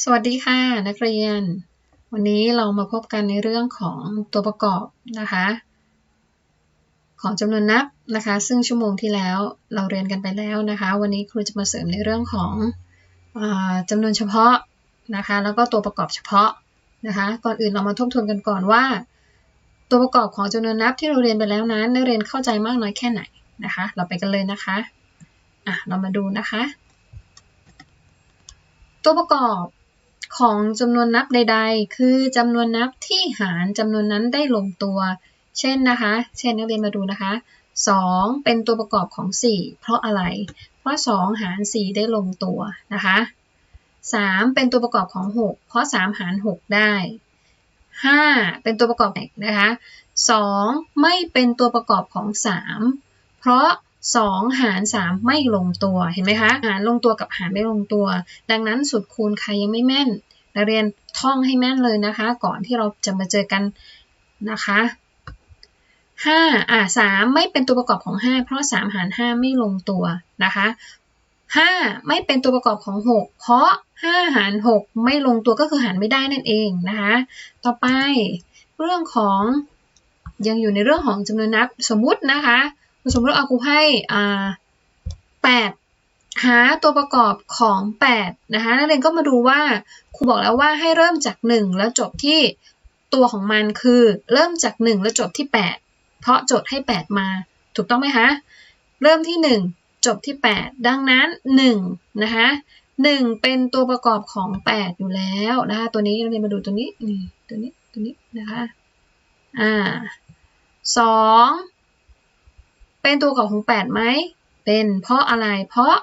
สวัสดีค่ะนักเรียน วันนี้เรามาพบกันในเรื่องของตัวประกอบนะคะ ของจำนวนนับนะคะ ซึ่งชั่วโมงที่แล้วเราเรียนกันไปแล้วนะคะ วันนี้ครูจะมาเสริมในเรื่องของอจำนวนเฉพาะนะคะ แล้วก็ตัวประกอบเฉพาะนะคะ ก่อนอื่นเรามาทบทวนกันก่อนว่า ตัวประกอบของจำนวนนับที่เราเรียนไปแล้วนั้นนักเรียนเข้าใจมากน้อยแค่ไหนนะคะ เราไปกันเลยนะคะอะเรามาดูนะคะ ตัวประกอบ ของจำนวนนับใด ๆ คือจำนวนนับที่หารจำนวนนั้นได้ลงตัว เช่นนะคะ เช่นนักเรียนมาดูนะคะ 2 เป็นตัวประกอบของ 4 เพราะอะไร เพราะ 2 หาร 4 ได้ลงตัวนะคะ 3 เป็นตัวประกอบของ 6 เพราะ 3 หาร 6 ได้ 5 เป็นตัวประกอบนะคะ 2 ไม่เป็นตัวประกอบของ 3 เพราะ 2 หาร 3 ไม่ลงตัว เห็นไหมคะ หารลงตัวกับหารไม่ลงตัว ดังนั้นสูตรคูณใครยังไม่แม่น นักเรียนท่องให้แม่นเลยนะคะ ก่อนที่เราจะมาเจอกันนะคะ5อะ3ไม่เป็นตัวประกอบของ 5 เพราะ 3 หาร 5 ไม่ลงตัวนะคะ5ไม่เป็นตัวประกอบของ 6 เพราะ 5 หาร 6 ไม่ลงตัวก็คือหารไม่ได้นั่นเองนะคะ ต่อไปเรื่องของยังอยู่ในเรื่องของจำนวนนับสมมุตินะคะ สมมติเอาครูให้อ่าแปดหาตัวประกอบของ 8 นะคะนักเรียนก็มาดูว่าครูบอกแล้วว่าให้เริ่มจาก 1 แล้วจบที่ตัวของมันคือ เริ่มจาก 1 แล้วจบที่ 8 เพราะโจทย์ให้ 8 มา ถูกต้องไหมคะ เริ่มที่ 1 จบที่ 8 ดังนั้น1นะคะ1เป็นตัวประกอบของ 8 อยู่แล้วนะคะตัวนี้นักเรียนมาดูตัวนี้นี่ตัวนี้ตัวนี้นะคะอ่าสอง เป็นตัวประกอบของ8ไหม เป็นเพราะอะไร เพราะ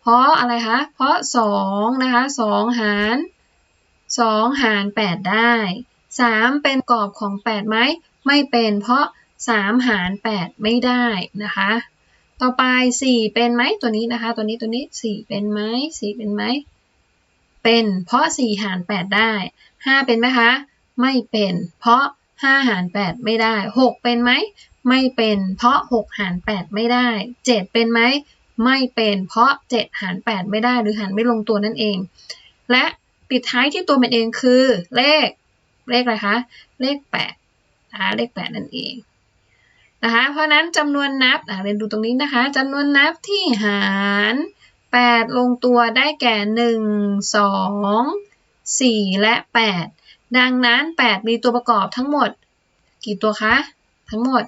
เพราะอะไรคะ เพราะ2นะคะ2หาร2หาร 8 ได้ 3 เป็นกรอบของ 8 ไหม ไม่เป็น เพราะ 3 หาร 8 ไม่ได้นะคะ ต่อไป 4 เป็นไหมตัวนี้นะคะ ตัวนี้ตัวนี้ 4 เป็นไหม4เป็นไหม เป็น เพราะ 4 หาร 8 ได้ 5 เป็นไหมคะ ไม่เป็น เพราะ 5 หาร 8 ไม่ได้ 6 เป็นไหม ไม่เป็น เพราะ 6 หาร 8 ไม่ได้ 7 เป็นไหม ไม่เป็น เพราะ 7 หาร 8 ไม่ได้ หรือหารไม่ลงตัวนั่นเอง และปิดท้ายที่ตัวมันเองคือ เลข เลขอะไรคะ เลข8นะคะเลข 8 นั่นเองนะคะ เพราะนั้นจำนวนนับเรียนดูตรงนี้นะคะจำนวนนับที่หาร 8 ลงตัวได้แก่ 1 2 4 และ 8 ดังนั้น 8 มีตัวประกอบทั้งหมด กี่ตัวคะ ทั้งหมด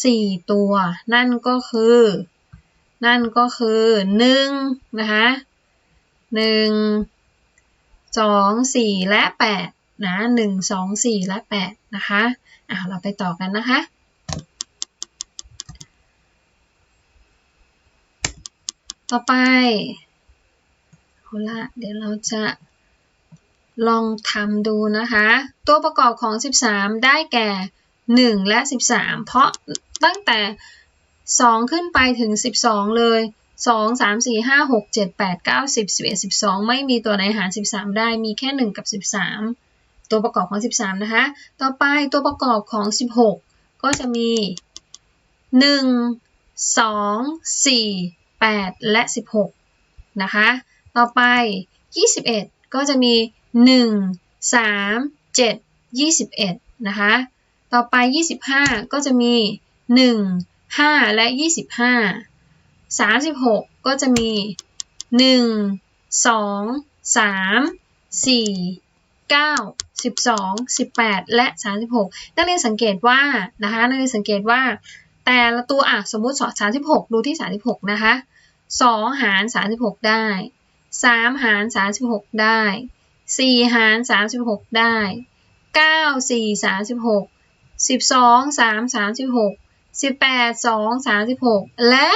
4ตัว นั่นก็คือ นั่นก็คือ1นะคะ1 2 4และ8นะ1 2 4และ8นะคะอะเราไปต่อกันนะคะต่อไปเอาละเดี๋ยวเราจะลองทำดูนะคะ ตัวประกอบของ 13 ได้แก่ 1 และ 13 เพราะตั้งแต่ 2 ขึ้นไปถึง 12 เลย 2 3 4 5 6 7 8 9 10 11 12 ไม่มีตัวไหนหาร 13 ได้มีแค่ 1 กับ 13 ตัวประกอบของ 13 นะคะ ต่อไปตัวประกอบของ 16 ก็จะมี 1 2 4 8 และ 16 นะคะ ต่อไป 21 ก็จะมี 1 3 7 21 นะคะ ต่อไป 25 ก็จะมี 1 5 และ 25 36 ก็จะมี 1 2 3 4 9 12 18 และ 36 นักเรียนสังเกตว่านะคะนักเรียนสังเกตว่า แต่ละตัวอะสมมุติสอ36 ดูที่ 36 นะคะ 2 หาร 36 ได้ 3 หาร 36 ได้ 4 หาร 36 ได้ 9 4 36 สิบสองสามสามสิบหกสิบแปดสองสามสิบหกและ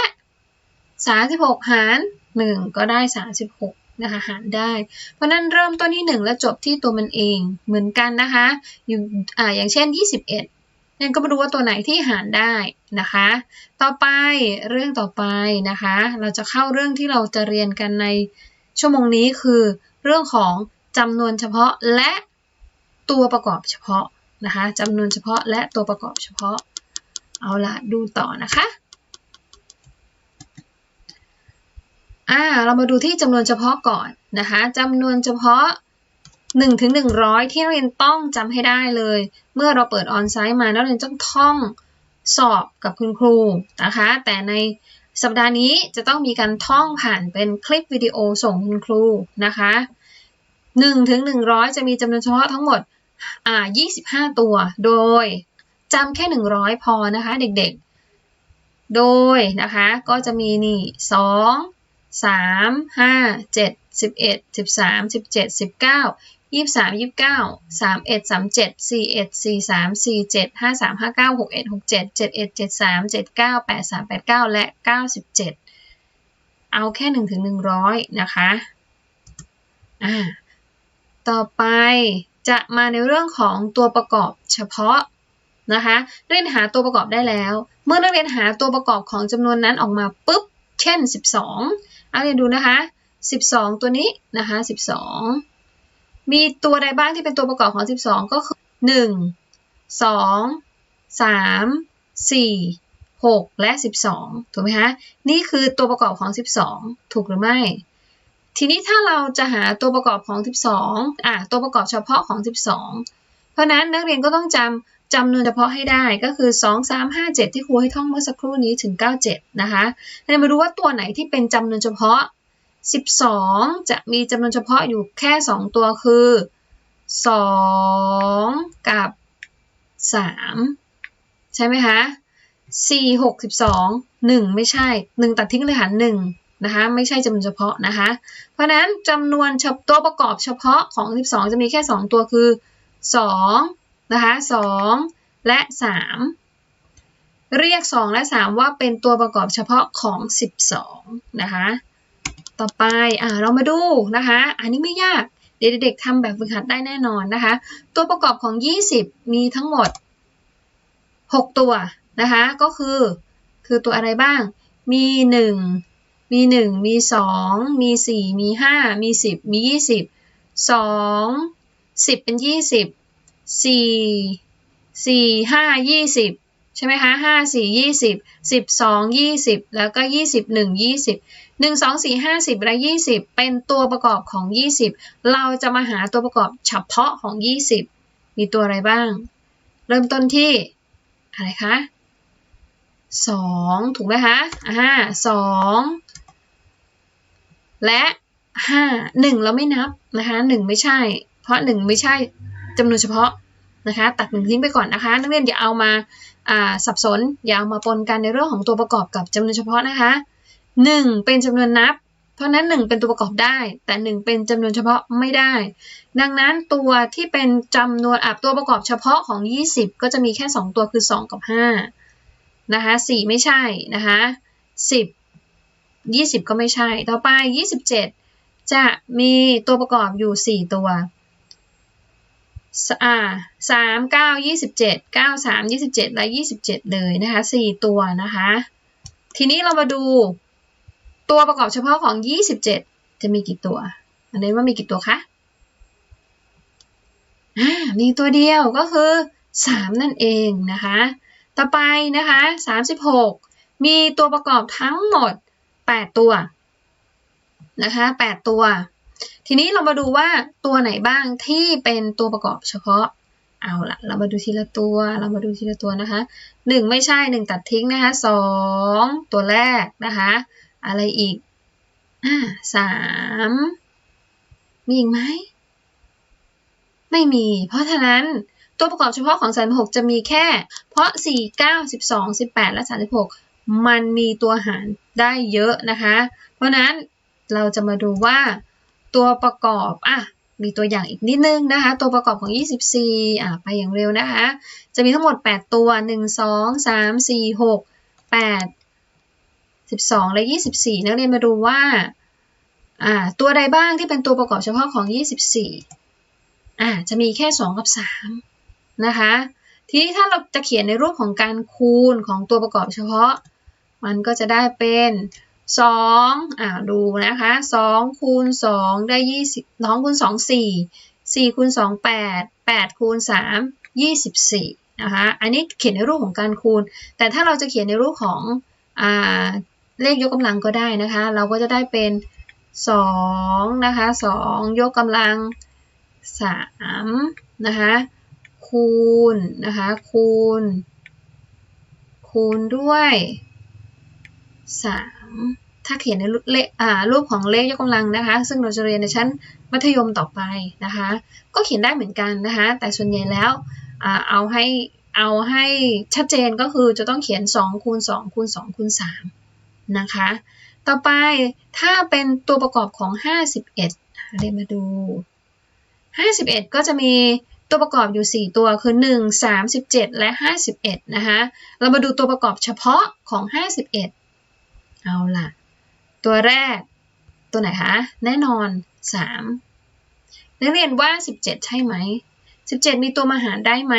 สามสิบหกหารหนึ่งก็ได้สามสิบหกนะคะหารได้ เพราะนั้นเริ่มต้นที่หนึ่งแล้วจบที่ตัวมันเองเหมือนกันนะคะอยู่อ่าอย่างเช่นยี่สิบเอ็ดนั่นก็มาดูว่าตัวไหนที่หารได้นะคะ ต่อไปเรื่องต่อไปนะคะ เราจะเข้าเรื่องที่เราจะเรียนกันในชั่วโมงนี้คือ เรื่องของจำนวนเฉพาะและตัวประกอบเฉพาะ นะคะจำนวนเฉพาะและตัวประกอบเฉพาะ เอาละดูต่อนะคะอ่าเรามาดูที่จำนวนเฉพาะก่อนนะคะจำนวนเฉพาะ1ถึง100 ที่นักเรียนต้องจำให้ได้เลย เมื่อเราเปิดออนไซต์มานักเรียนต้องท่องสอบกับคุณครูนะคะ แต่ในสัปดาห์นี้จะต้องมีการท่องผ่านเป็นคลิปวิดีโอส่งคุณครูนะคะ1ถึง100 จะมีจำนวนเฉพาะทั้งหมด อ่า25 ตัว โดยจำแค่ 100 พอนะคะเด็กๆ โดยนะคะก็จะมีนี่ 2 3 5 7 11 13 17 19 23 29 31 37 41 43 47 53 59 61 67 71 73 79 83 89 และ 97 เอาแค่1ถึง100 นะคะ อ่า ต่อไป จะมาในเรื่องของตัวประกอบเฉพาะนะคะนักเรียนหาตัวประกอบได้แล้ว เมื่อนักเรียนหาตัวประกอบของจำนวนนั้นออกมาปุ๊บ เช่น 12นักเรียนดูนะคะ 12 ตัวนี้นะคะ 12 มีตัวใดบ้างที่เป็นตัวประกอบของ 12 ก็คือ 1 2 3 4 6 และ 12 ถูกไหมคะ นี่คือตัวประกอบของ 12 ถูกหรือไม่ ทีนี้ถ้าเราจะหาตัวประกอบของ 12อะตัวประกอบเฉพาะของ 12 เพราะนั้นนักเรียนก็ต้องจำจำนวนเฉพาะให้ได้ก็คือ 2 3 5 7 ที่ครูให้ท่องเมื่อสักครู่นี้ถึง 97 นะคะเรามาดูว่าตัวไหนที่เป็นจำนวนเฉพาะ 12 จะมีจำนวนเฉพาะอยู่แค่ 2 ตัวคือ 2 กับ 3 ใช่ไหมคะ4 6 12 1 ไม่ใช่ 1 ตัดทิ้งเลยค่ะ1 นะคะไม่ใช่จำนวนเฉพาะนะคะ เพราะนั้นจำนวนตัวประกอบเฉพาะของ 12 จะมีแค่ 2 ตัวคือ2นะคะ2และ 3 เรียก 2 และ 3 ว่าเป็นตัวประกอบเฉพาะของ 12 นะคะ ต่อไปอ่าเรามาดูนะคะ อันนี้ไม่ยาก เด็กๆทำแบบฝึกหัดได้แน่นอนนะคะ ตัวประกอบของ 20 มีทั้งหมด 6 ตัวนะคะ ก็คือ คือตัวอะไรบ้าง มี 1 มี 1 มี 2 มี 4 มี 5 มี 10 มี 20 2 10 เป็น 20 4 4 5 20 ใช่ไหมคะ5 4 20 12 20 แล้วก็ 21 20 1 2 4 50 และ 20 เป็นตัวประกอบของ 20 เราจะมาหาตัวประกอบเฉพาะของ 20 มีตัวอะไรบ้าง เริ่มต้นที่ อะไรคะ2ถูกไหมคะอ่า2 และ5 1เราไม่นับนะคะ1ไม่ใช่ เพราะ1ไม่ใช่จำนวนเฉพาะนะคะ ตัด1ทิ้งไปก่อนนะคะ นักเรียนอย่าเอามาสับสนอย่าเอามาปนกันในเรื่องของตัวประกอบกับจำนวนเฉพาะนะคะ1เป็นจำนวนนับ เพราะนั้น1เป็นตัวประกอบได้ แต่1เป็นจำนวนเฉพาะไม่ได้ ดังนั้นตัวที่เป็นจำนวนอับตัวประกอบเฉพาะของ 20 ก็จะมีแค่ 2 ตัวคือ 2 กับ5นะคะ4ไม่ใช่นะคะ10 20 ก็ไม่ใช่ ต่อไป 27 จะมีตัวประกอบอยู่ 4 ตัวอ่าสามเก้ายี่สิบเจ็ดเก้าสามยี่สิบเจ็ดและยี่สิบเจ็ดเลยนะคะสี่ตัวนะคะ ทีนี้เรามาดูตัวประกอบเฉพาะของยี่สิบเจ็ดจะมีกี่ตัว อันนี้ว่ามีกี่ตัวคะอ่ามีตัวเดียวก็คือสามนั่นเองนะคะ ต่อไปนะคะสามสิบหกมีตัวประกอบทั้งหมด แปดตัวนะคะแปดตัว ทีนี้เรามาดูว่าตัวไหนบ้างที่เป็นตัวประกอบเฉพาะ เอาละเรามาดูทีละตัว เรามาดูทีละตัวนะคะหนึ่งไม่ใช่หนึ่งตัดทิ้งนะคะสองตัวแรกนะคะ อะไรอีกอ่าสามมีอีกไหม ไม่มี เพราะฉะนั้นตัวประกอบเฉพาะของ 36 จะมีแค่ เพราะ 4 9 12 18 และ 36 มันมีตัวหารได้เยอะนะคะ เพราะนั้นเราจะมาดูว่าตัวประกอบอะมีตัวอย่างอีกนิดนึงนะคะ ตัวประกอบของ 24อะไปอย่างเร็วนะคะ จะมีทั้งหมด 8 ตัว 1 2 3 4 6 8 12 และ 24 นักเรียนมาดูว่าอ่า ตัวใดบ้างที่เป็นตัวประกอบเฉพาะของ 24อ่าจะมีแค่ 2 กับ 3 นะคะ ทีนี้ถ้าเราจะเขียนในรูปของการคูณของตัวประกอบเฉพาะ มันก็จะได้เป็นสองอ่าดูนะคะสองคูณสองได้ยี่สิบสองคูณสองสี่สี่คูณสองแปดแปดคูณสามยี่สิบสี่นะคะอันนี้เขียนในรูปของการคูณ แต่ถ้าเราจะเขียนในรูปของอ่าเลขยกกำลังก็ได้นะคะ เราก็จะได้เป็นสองนะคะสองยกกำลังสามนะคะคูณนะคะคูณ คูณด้วย สามถ้าเขียนในรูปเลขอ่ารูปของเลขยกกำลังนะคะ ซึ่งเราจะเรียนในชั้นมัธยมต่อไปนะคะ ก็เขียนได้เหมือนกันนะคะ แต่ส่วนใหญ่แล้วอ่าเอาให้เอาให้ชัดเจนก็คือจะต้องเขียน2คูณ2คูณ2คูณ3นะคะ ต่อไปถ้าเป็นตัวประกอบของ 51เรียนมาดู 51 ก็จะมีตัวประกอบอยู่ 4 ตัวคือ 1 37 และ 51 นะคะ เรามาดูตัวประกอบเฉพาะของ 51 เอาล่ะตัวแรก ตัวไหนคะ แน่นอน 3 นักเรียนว่า 17 ใช่ไหม 17 มีตัวมาหารได้ไหม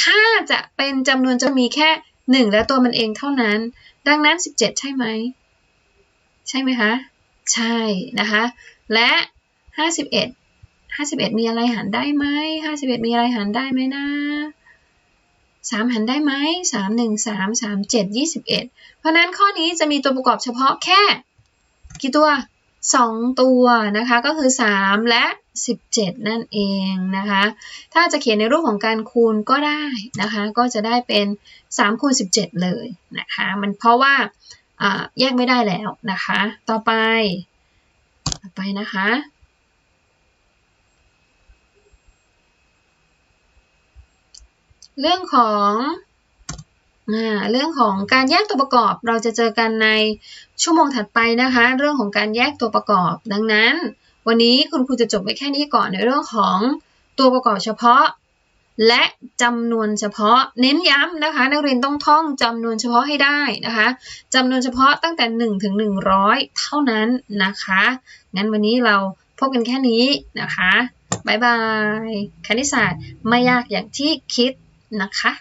ถ้าจะเป็นจำนวนจะมีแค่ 1 และตัวมันเองเท่านั้น ดังนั้น 17 ใช่ไหม ใช่ไหมคะ ใช่นะคะ และ 51 51 มีอะไรหารได้ไหม 51 มีอะไรหารได้ไหมนะ 3หารได้ไหม3 1 3 3 7 21 เพราะนั้นข้อนี้จะมีตัวประกอบเฉพาะแค่ กี่ตัว 2 ตัวนะคะ ก็คือ 3 และ 17 นั่นเองนะคะ ถ้าจะเขียนในรูปของการคูณก็ได้นะคะ ก็จะได้เป็น 3 คูณ 17 เลยนะคะ มันเพราะว่าแยกไม่ได้แล้วนะคะ ต่อไป ต่อไปนะคะ เรื่องของเรื่องของการแยกตัวประกอบเราจะเจอกันในชั่วโมงถัดไปนะคะ เรื่องของการแยกตัวประกอบ ดังนั้น วันนี้คุณครูจะจบไว้แค่นี้ก่อนในเรื่องของตัวประกอบเฉพาะ และจำนวนเฉพาะ เน้นย้ำนะคะ นักเรียนต้องท่องจำนวนเฉพาะให้ได้นะคะจำนวนเฉพาะตั้งแต่1ถึง100 เท่านั้นนะคะ งั้นวันนี้เราพบกันแค่นี้นะคะบ๊ายบายคณิตศาสตร์ไม่ยากอย่างที่คิด นะคะ